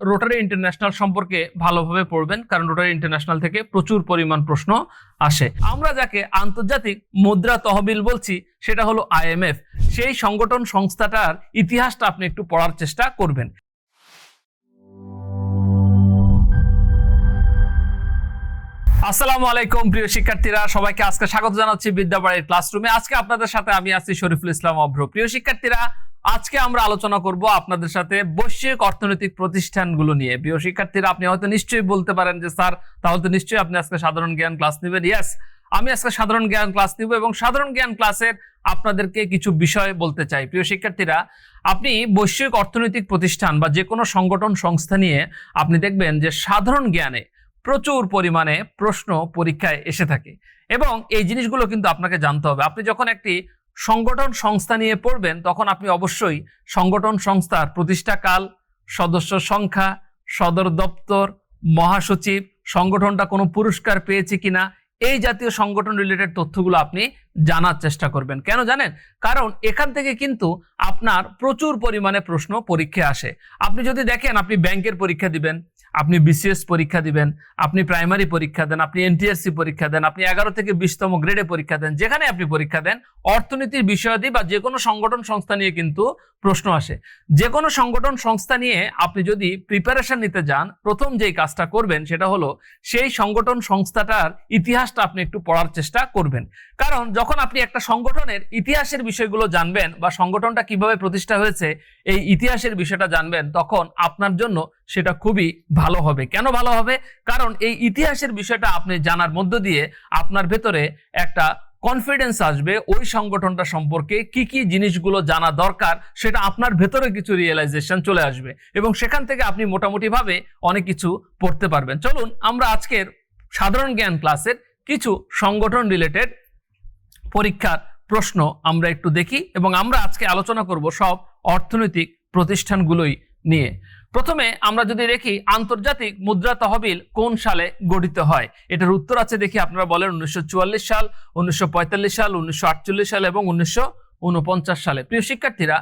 Rotary international সম্পর্কে ভালোভাবে পড়বেন, কারণ রোটারি ইন্টারন্যাশনাল থেকে প্রচুর পরিমাণ প্রশ্ন আসে। আমরা যাকে আন্তর্জাতিক মুদ্রা তহবিল বলছি, সেটা হলো আইএমএফ সেই সংগঠন সংস্থাটার ইতিহাসটা আপনি একটু পড়ার চেষ্টা করবেন। আসসালামু আলাইকুম, প্রিয় শিক্ষার্থীরা। সবাইকে আজকে স্বাগত জানাচ্ছি বিদ্যাবাড়ির ক্লাসরুমে। আজকে আপনাদের সাথে আমি আছি শরীফুল ইসলাম অভ্র। প্রিয় শিক্ষার্থীরা আজকে আমরা আলোচনা করব আপনাদের সাথে বৈশ্বিক অর্থনৈতিক প্রতিষ্ঠানগুলো নিয়ে। প্রিয় শিক্ষার্থীরা, আপনি হয়তো নিশ্চয়ই বলতে পারেন যে, স্যার, তাহলে তো নিশ্চয়ই আপনি আজকে সাধারণ জ্ঞান ক্লাস নেবেন। ইয়াস, আমি আজকে সাধারণ জ্ঞান ক্লাস নিব এবং সাধারণ জ্ঞান ক্লাসের আপনাদেরকে কিছু বিষয় বলতে চাই। প্রিয় শিক্ষার্থীরা, আপনি বৈশ্বিক অর্থনৈতিক প্রতিষ্ঠান বা যে কোনো সংগঠন, সংস্থা নিয়ে আপনি দেখবেন যে, সাধারণ জ্ঞানে প্রচুর পরিমাণে প্রশ্ন পরীক্ষায় এসে থাকে এবং এই জিনিসগুলো কিন্তু আপনাকে জানতে হবে। আপনি যখন একটি সংগঠন সংস্থা নিয়ে পড়বেন, তখন আপনি অবশ্যই সংগঠন সংস্থার প্রতিষ্ঠাকাল সদস্য সংখ্যা, সদর দপ্তর, মহাসচিব, সংগঠনটা কোনো পুরস্কার পেয়েছে কিনা, এই জাতীয় সংগঠন রিলেটেড তথ্যগুলো আপনি জানার চেষ্টা করবেন। কেন জানেন? কারণ এখান থেকে কিন্তু আপনার প্রচুর পরিমাণে প্রশ্ন পরীক্ষা আসে। আপনি যদি দেখেন আপনি ব্যাংকের পরীক্ষা দিবেন আপনি বিসিএস পরীক্ষা দিবেন, আপনি প্রাইমারি পরীক্ষা দেন, আপনি এনটিএসসি পরীক্ষা দেন, আপনি এগারো থেকে বিশতম গ্রেডে পরীক্ষা দেন, যেখানে আপনি পরীক্ষা দেন, অর্থনীতির বিষয়াদি বা যে কোনো সংগঠন সংস্থা নিয়ে কিন্তু প্রশ্ন আসে। যে কোনো সংগঠন সংস্থা নিয়ে আপনি যদি প্রিপারেশন নিতে যান, প্রথম যেই কাজটা করবেন সেটা হলো সেই সংগঠন সংস্থাটার ইতিহাসটা আপনি একটু পড়ার চেষ্টা করবেন। কারণ যখন আপনি একটা সংগঠনের ইতিহাসের বিষয়গুলো জানবেন বা সংগঠনটা কীভাবে প্রতিষ্ঠা হয়েছে এই ইতিহাসের বিষয়টা জানবেন, তখন আপনার জন্য সেটা খুবই ভালো হবে। কেন ভালো হবে? কারণ এই ইতিহাসের বিষয়টা আপনি জানার মধ্য দিয়ে আপনার ভেতরে একটা কনফিডেন্স আসবে, ওই সংগঠনটা সম্পর্কে কি কি জিনিসগুলো জানা দরকার, সেটা আপনার ভেতরে কিছু রিয়েলাইজেশন চলে আসবে এবং সেখান থেকে আপনি মোটামুটিভাবে অনেক কিছু পড়তে পারবেন। চলুন, আমরা আজকের সাধারণ জ্ঞান ক্লাসের কিছু সংগঠন রিলেটেড পরীক্ষার প্রশ্ন আমরা একটু দেখি এবং আমরা আজকে আলোচনা করব সব অর্থনৈতিক প্রতিষ্ঠানগুলোই নিয়ে। প্রথমে আমরা যদি দেখি আন্তর্জাতিক মুদ্রা তহবিল কোন সালে গঠিত হয়? এটার উত্তর আছে দেখি আপনারা বলেন উনিশশো চুয়াল্লিশ সাল, উনিশশো পঁয়তাল্লিশ সাল, উনিশশো আটচল্লিশ সাল এবং উনিশশো ঊনপঞ্চাশ সালে। প্রিয় শিক্ষার্থীরা,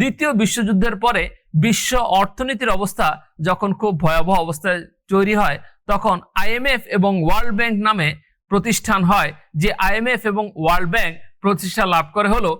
দ্বিতীয় বিশ্বযুদ্ধের পরে বিশ্ব অর্থনীতির অবস্থা যখন খুব ভয়াবহ অবস্থায় তৈরি হয়, তখন আইএমএফ এবং ওয়ার্ল্ড ব্যাংক নামে প্রতিষ্ঠান হয়, যে আইএমএফ এবং ওয়ার্ল্ড ব্যাংক প্রতিষ্ঠা লাভ করে হলো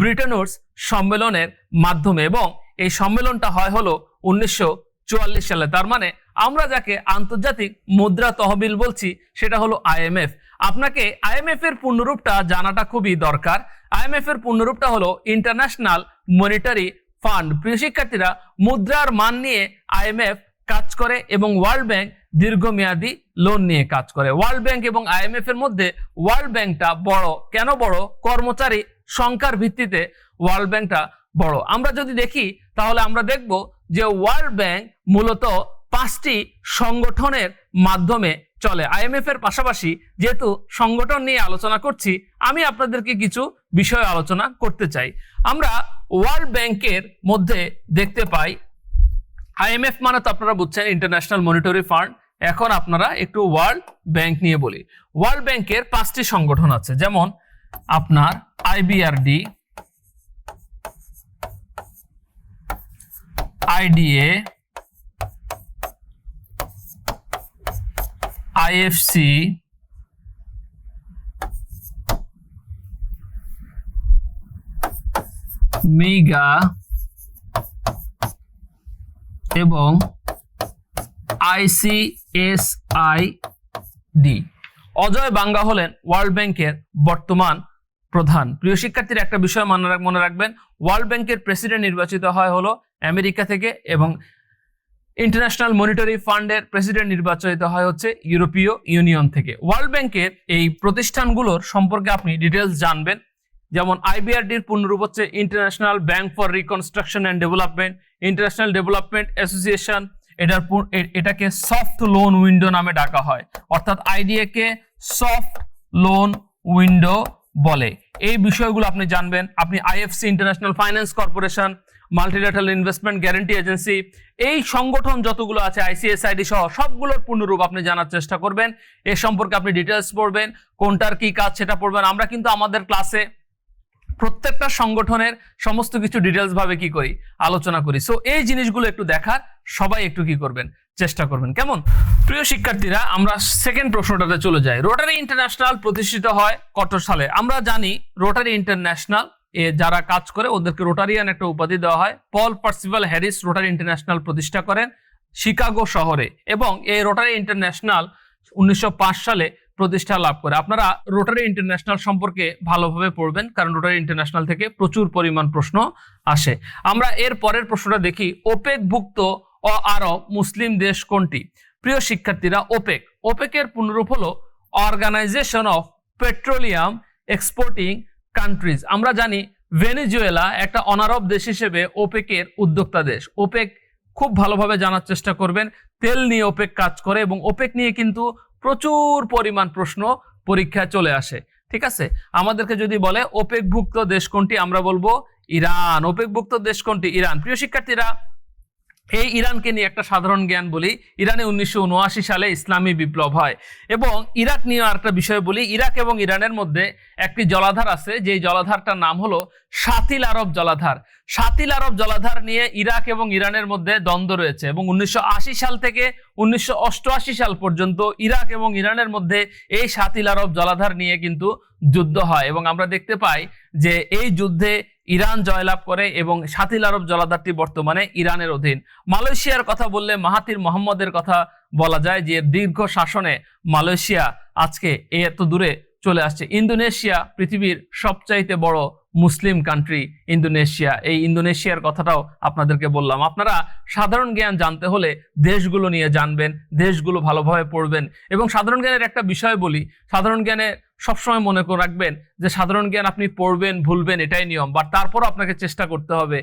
ব্রিটেনস সম্মেলনের মাধ্যমে এবং এই সম্মেলনটা হয় হলো উনিশশো চুয়াল্লিশ সালে। তার মানে আমরা যাকে আন্তর্জাতিক মুদ্রা তহবিল বলছি, সেটা হলো আইএমএফ আপনাকে আইএমএফ এর পূর্ণরূপটা জানাটা খুবই দরকার। আইএমএফ এর পূর্ণরূপটা হলো ইন্টারন্যাশনাল মনিটারি ফান্ড প্রিয় শিক্ষার্থীরা, মুদ্রার মান নিয়ে আইএমএফ কাজ করে এবং ওয়ার্ল্ড ব্যাংক দীর্ঘমেয়াদী লোন নিয়ে কাজ করে। ওয়ার্ল্ড ব্যাংক এবং আইএমএফ এর মধ্যে ওয়ার্ল্ড ব্যাংকটা বড়। কেন বড়? কর্মচারী সংখ্যার ভিত্তিতে ওয়ার্ল্ড ব্যাংকটা বড়। আমরা যদি দেখি, তাহলে আমরা দেখব যে ওয়ার্ল্ড ব্যাংক মূলত পাঁচটি সংগঠনের মাধ্যমে চলে। আইএমএফ এর পাশাপাশি যেহেতু সংগঠন নিয়ে আলোচনা করছি, আমি আপনাদেরকে কিছু বিষয় আলোচনা করতে চাই। আমরা ওয়ার্ল্ড ব্যাংকের মধ্যে দেখতে পাই আইএমএফ মানে তো আপনারা বুঝছেন ইন্টারন্যাশনাল মনিটরি ফান্ড এখন আপনারা একটু ওয়ার্ল্ড ব্যাংক নিয়ে বলি। ওয়ার্ল্ড ব্যাংকের পাঁচটি সংগঠন আছে, যেমন আপনার আইবিআরডি আইডিএ আইএফসি মেগা এবং আইসিএসআইডি অজয় বাঙ্গা হলেন ওয়ার্ল্ড ব্যাংকের বর্তমান প্রধান। প্রিয় শিক্ষার্থীর, একটা বিষয় মনে রাখবেন, ওয়ার্ল্ড ব্যাংকের প্রেসিডেন্ট নির্বাচিত হয় হলো আমেরিকা থেকে এবং ইন্টারন্যাশনাল মনিটারি ফান্ডের প্রেসিডেন্ট নির্বাচিত হয় হচ্ছে ইউরোপীয় ইউনিয়ন থেকে। ওয়ার্ল্ড ব্যাংকের এই প্রতিষ্ঠানগুলোর সম্পর্কে আপনি ডিটেলস জানবেন, যেমন আইবিআরডির পূর্ণরূপ হচ্ছে international bank for reconstruction and development, international development association এটার এটাকে সফট লোন উইন্ডো নামে ডাকা হয়। অর্থাৎ আইডিএ কে সফট লোন উইন্ডো বলে। এই বিষয়গুলো আপনি জানবেন। আপনি IFC international finance corporation multilateral investment guarantee agency এই সংগঠন যতগুলো আছে আইসিএসআইডি সহ সবগুলোর পূর্ণরূপ আপনি জানার চেষ্টা করবেন। এ সম্পর্কে আপনি ডিটেলস পড়বেন, কোনটার কি কাজ সেটা পড়বেন। আমরা কিন্তু আমাদের ক্লাসে প্রত্যেকটা সংগঠনের সমস্ত কিছু ডিটেলস ভাবে কি করি, আলোচনা করি। সো এই জিনিসগুলো একটু দেখার সবাই একটু কি করবেন, চেষ্টা করবেন। কেমন? প্রিয় শিক্ষার্থীরা, আমরা সেকেন্ড প্রশ্নটাতে চলে যাই। রোটারি ইন্টারন্যাশনাল প্রতিষ্ঠিত হয় কত সালে। আমরা জানি রোটারি ইন্টারন্যাশনাল এ যারা কাজ করে, ওদেরকে রোটারিয়ান একটা উপাধি দেওয়া হয়। Paul Percival Harris Rotary International প্রতিষ্ঠা করেন শিকাগো শহরে। এবং এই রোটারি ইন্টারন্যাশনাল উনিশশো পাঁচ সালে প্রতিষ্ঠা লাভ করে। আপনারা রোটারি ইন্টারন্যাশনাল সম্পর্কে ভালোভাবে পড়বেন, কারণ রোটারি ইন্টারন্যাশনাল থেকে প্রচুর পরিমাণ প্রশ্ন আসে। আমরা এর পরের প্রশ্নটা দেখি ওপেক ভুক্ত ও আরব মুসলিম দেশ কোনটি? প্রিয় শিক্ষার্থীরা ওপেক ওপেকের পুনরূপ হলো organisation of petroleum exporting countries আমরা জানি ভেনেজুয়েলা একটা অনারব দেশ হিসেবে ওপেকের উদ্যোক্তা দেশ। ওপেক খুব ভালোভাবে জানার চেষ্টা করবেন, তেল নিয়ে ওপেক কাজ করে এবং ওপেক নিয়ে কিন্তু প্রচুর পরিমাণ প্রশ্ন পরীক্ষায় চলে আসে, ঠিক আছে? আমাদেরকে যদি বলে ওপেকভুক্ত দেশ কোনটি? আমরা বলব, ইরান। ওপেকভুক্ত দেশ কোনটি? ইরান। প্রিয় শিক্ষার্থীরা এই ইরানকে নিয়ে একটা সাধারণ জ্ঞান বলি, ইরানে উনিশশো উনআশি সালে ইসলামী বিপ্লব হয় এবং ইরাক নিয়ে আরেকটা বিষয় বলি, ইরাক এবং ইরানের মধ্যে একটি জলাধার আছে, যেই জলাধারটার নাম হলো সাতিল আরব জলাধার। সাতিল আরব জলাধার নিয়ে ইরাক এবং ইরানের মধ্যে দ্বন্দ্ব রয়েছে এবং উনিশশো আশি সাল থেকে উনিশশো অষ্টআশি সাল পর্যন্ত ইরাক এবং ইরানের মধ্যে এই সাতিল আরব জলাধার নিয়ে কিন্তু যুদ্ধ হয় এবং আমরা দেখতে পাই যে এই যুদ্ধে ইরান জয়লাভ করে এবং সাতিল আরব জলাধারটি বর্তমানে ইরানের অধীন। মালয়েশিয়ার কথা বললে মাহাতির মোহাম্মদের কথা বলা যায় যে, দীর্ঘ শাসনে মালয়েশিয়া আজকে এত দূরে চলে আসছে। ইন্দোনেশিয়া পৃথিবীর সবচাইতে বড় মুসলিম কান্ট্রি ইন্দোনেশিয়া। এই ইন্দোনেশিয়ার কথাটাও আপনাদেরকে বললাম। আপনারা সাধারণ জ্ঞান জানতে হলে দেশগুলো নিয়ে জানবেন, দেশগুলো ভালোভাবে পড়বেন। এবং সাধারণ জ্ঞানের একটা বিষয় বলি, সাধারণ জ্ঞানে সবসময় মনে করে রাখবেন যে সাধারণ জ্ঞান আপনি পড়বেন, ভুলবেন, এটাই নিয়ম। বাট তারপরও আপনাকে চেষ্টা করতে হবে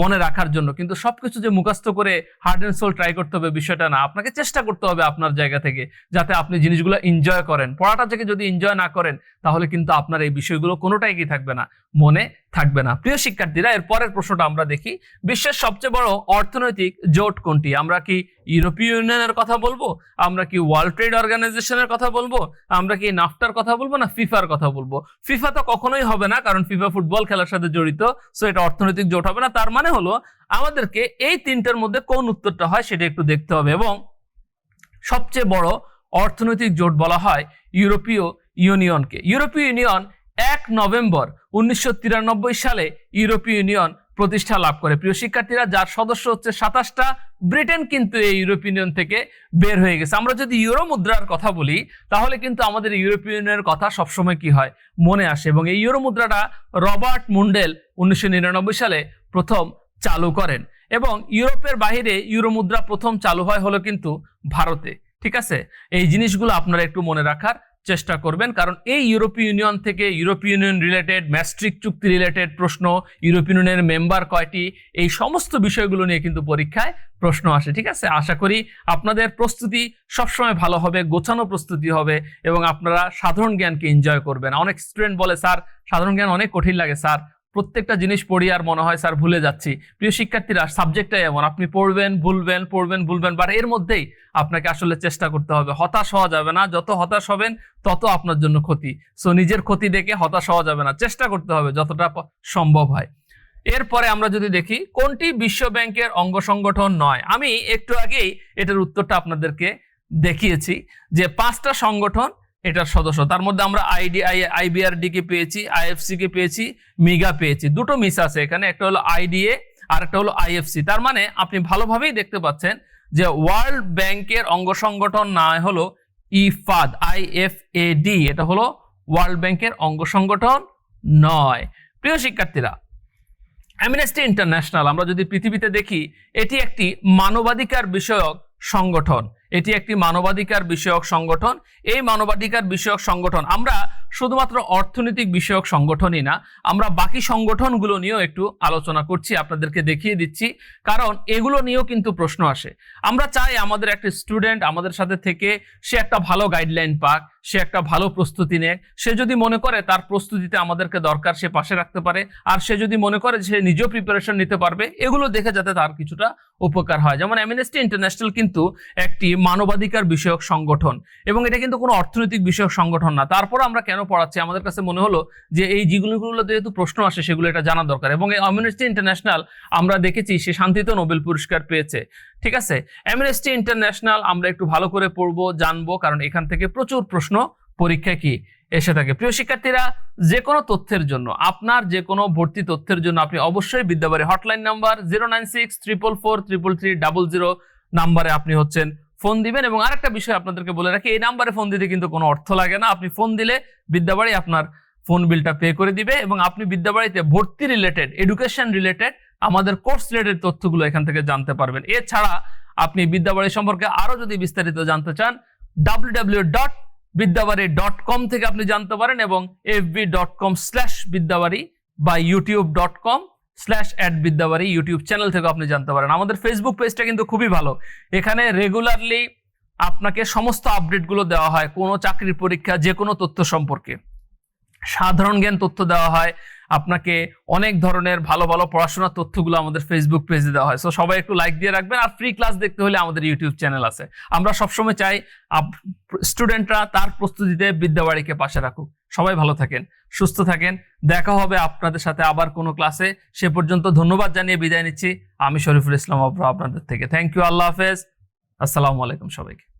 মনে রাখার জন্য। কিন্তু সবকিছু যে মুখস্থ করে হার্ড অ্যান্ড সোল ট্রাই করতে হবে বিষয়টা না। আপনাকে চেষ্টা করতে হবে আপনার জায়গা থেকে যাতে আপনি জিনিসগুলো এনজয় করেন। পড়াটা থেকে যদি এনজয় না করেন, তাহলে কিন্তু আপনার এই বিষয়গুলো কোনোটাই কি থাকবে না? মনে থাকবে না। প্রিয় শিক্ষার্থীরা, এর পরের প্রশ্নটা আমরা দেখি। বিশ্বের সবচেয়ে বড় অর্থনৈতিক জোট কোনটি? আমরা কি ইউরোপীয় ইউনিয়নের কথা বলব? আমরা কি ওয়ার্ল্ড ট্রেড অর্গানাইজেশনের কথা বলব? আমরা কি নাফটার কথা বলব না ফিফার কথা বলব? ফিফা তো কখনোই হবে না, কারণ ফিফা ফুটবল খেলার সাথে জড়িত সো এটা অর্থনৈতিক জোট হবে না। তার মানে হলো, আমাদেরকে এই তিনটার মধ্যে কোন উত্তরটা হয় সেটা একটু দেখতে হবে। এবং সবচেয়ে বড় অর্থনৈতিক জোট বলা হয় ইউরোপীয় ইউনিয়নকে। ইউরোপীয় ইউনিয়ন এক নভেম্বর উনিশশো তিরানব্বই সালে ইউরোপীয় ইউনিয়ন প্রতিষ্ঠা লাভ করে। প্রিয় শিক্ষার্থীরা, যার সদস্য হচ্ছে সাতাশটা, ব্রিটেন কিন্তু এই ইউরোপীয় ইউনিয়ন থেকে বের হয়ে গেছে। আমরা যদি ইউরো মুদ্রার কথা বলি, তাহলে কিন্তু আমাদের ইউরোপীয় ইউনিয়নের কথা সবসময় কি হয়? মনে আসে এবং এই ইউরো মুদ্রাটা রবার্ট মুন্ডেল উনিশশো নিরানব্বই সালে প্রথম চালু করেন এবং ইউরোপের বাহিরে ইউরো মুদ্রা প্রথম চালু হয় হলো কিন্তু ভারতে। ঠিক আছে? এই জিনিসগুলো আপনারা একটু মনে রাখার চেষ্টা করবেন। কারণ এই ইউরোপীয় ইউনিয়ন থেকে ইউরোপীয় ইউনিয়ন রিলেটেড ম্যাস্ট্রিক চুক্তি রিলেটেড প্রশ্ন, ইউরোপীয় ইউনিয়নের মেম্বার কয়টি, এই সমস্ত বিষয়গুলো নিয়ে কিন্তু পরীক্ষায় প্রশ্ন আসে, ঠিক আছে? আশা করি আপনাদের প্রস্তুতি সবসময় ভালো হবে, গোছানো প্রস্তুতি হবে এবং আপনারা সাধারণ জ্ঞানকে এনজয় করবেন। অনেক স্টুডেন্ট বলে, স্যার, সাধারণ জ্ঞান অনেক কঠিন লাগে, স্যার। প্রত্যেকটা জিনিস পড়ি আর মনে হয়, স্যার, ভুলে যাচ্ছি। প্রিয় শিক্ষার্থীরা সাবজেক্টটাই এমন, আপনি পড়বেন, ভুলবেন পড়বেন, ভুলবেন বাট এর মধ্যেই আপনাকে আসলে চেষ্টা করতে হবে। হতাশ হওয়া যাবে না, যত হতাশ হবেন, তত আপনার জন্য ক্ষতি। সো নিজের ক্ষতি দেখে হতাশ হওয়া যাবে না, চেষ্টা করতে হবে যতটা সম্ভব হয়। এরপরে আমরা যদি দেখি, কোনটি বিশ্ব ব্যাংকের অঙ্গ সংগঠন নয়? আমি একটু আগেই এটার উত্তরটা আপনাদেরকে দেখিয়েছি যে পাঁচটা সংগঠন এটার সদস্য। তার মধ্যে আমরা আইডি আইবিআরডি কে পেয়েছি আইএফসি কে পেয়েছি মিগা পেয়েছি। দুটো মিস আছে এখানে, একটা হলো আইডিএ আর একটা হলো আইএফসি তার মানে আপনি ভালোভাবেই দেখতে পাচ্ছেন যে ওয়ার্ল্ড ব্যাংকের অঙ্গ সংগঠন না হলো IFAD I F A D এটা হলো ওয়ার্ল্ড ব্যাংকের অঙ্গ সংগঠন নয়। প্রিয় শিক্ষার্থীরা অ্যামনেস্টি ইন্টারন্যাশনাল আমরা যদি পৃথিবীতে দেখি, এটি একটি মানবাধিকার বিষয়ক সংগঠন। এটি একটি মানবাধিকার বিষয়ক সংগঠন। এই মানবাধিকার বিষয়ক সংগঠন, আমরা শুধুমাত্র অর্থনৈতিক বিষয়ক সংগঠনই না, আমরা বাকি সংগঠনগুলো নিয়েও একটু আলোচনা করছি, আপনাদেরকে দেখিয়ে দিচ্ছি। কারণ এগুলো নিয়েও কিন্তু প্রশ্ন আসে। আমরা চাই আমাদের একটা স্টুডেন্ট আমাদের সাথে থেকে সে একটা ভালো গাইডলাইন পাক সে একটা ভালো প্রস্তুতি নেয়। সে যদি মনে করে তার প্রস্তুতিতে আমাদেরকে দরকার, সে পাশে রাখতে পারে। আর সে যদি মনে করে সে নিজেও প্রিপারেশন নিতে পারবে, এগুলো দেখে যাতে তার কিছুটা উপকার হয়। যেমন অ্যামনেস্টি ইন্টারন্যাশনাল কিন্তু একটি মানবাধিকার বিষয়ক সংগঠন এবং এটা কিন্তু কোনো অর্থনৈতিক বিষয়ক সংগঠন না। তারপর আমরা কেন পড়াচ্ছি? আমাদের কাছে মনে হলো যে এই যেগুলোগুলো যেহেতু প্রশ্ন আসে, সেগুলো এটা জানা দরকার এবং এই অ্যামনেস্টি ইন্টারন্যাশনাল আমরা দেখেছি সে শান্তিতে নোবেল পুরস্কার পেয়েছে। ঠিক আছে? অ্যামনেস্টি ইন্টারন্যাশনাল আমরা একটু ভালো করে পড়ব, জানব, কারণ এখান থেকে প্রচুর প্রশ্ন, পরীক্ষা কি এসে থাকে। প্রিয় শিক্ষার্থীরা যে কোনো তথ্যের জন্য, আপনার যে কোনো ভর্তি তথ্যের জন্য আপনি অবশ্যই Vidyabari hotline number zero nine six triple four triple three double zero নাম্বারে আপনি হচ্ছেন, ফোন দিবেন এবং আরেকটা বিষয় আপনাদেরকে বলে রাখি, এই নাম্বারে ফোন দিতে কিন্তু কোনো অর্থ লাগে না। আপনি ফোন দিলে বিদ্যাবাড়ি আপনার ফোন বিলটা পে করে দিবে এবং আপনি বিদ্যাবাড়িতে ভর্তি রিলেটেড এডুকেশন রিলেটেড আমাদের কোর্স রিলেটেড তথ্যগুলো এখান থেকে জানতে পারবেন। এছাড়া আপনি বিদ্যাবাড়ি সম্পর্কে আরও যদি বিস্তারিত জানতে চান W dot Vidyabari dot com থেকে আপনি জানতে পারেন এবং FB dot com slash Vidyabari বা YouTube dot com slash at Vidyabari YouTube channel থেকে আপনি জানতে পারেন। আমাদের ফেসবুক পেজটা কিন্তু খুবই ভালো। এখানে রেগুলারলি আপনাকে সমস্ত আপডেটগুলো দেওয়া হয়, কোনো চাকরির পরীক্ষা যে কোনো তথ্য সম্পর্কে। সাধারণ জ্ঞান তথ্য দেওয়া হয় আপনাকে অনেক ধরনের ভালো ভালো পড়াশোনার তথ্যগুলো আমাদের ফেসবুক পেজে দেওয়া হয়। সো সবাই একটু লাইক দিয়ে রাখবেন আর ফ্রি ক্লাস দেখতে হলে আমাদের ইউটিউব চ্যানেল আছে। আমরা সবসময় চাই স্টুডেন্টরা তার প্রস্তুতিতে বিদ্যাবাড়িকে পাশে রাখুক। সবাই ভালো থাকেন, সুস্থ থাকেন। দেখা হবে আপনাদের সাথে আবার কোনো ক্লাসে সে পর্যন্ত ধন্যবাদ জানিয়ে বিদায় নিচ্ছি। আমি শরীফুল ইসলাম আপনাদের থেকে। থ্যাংক ইউ আল্লাহ হাফেজ। আসসালামু আলাইকুম সবাইকে।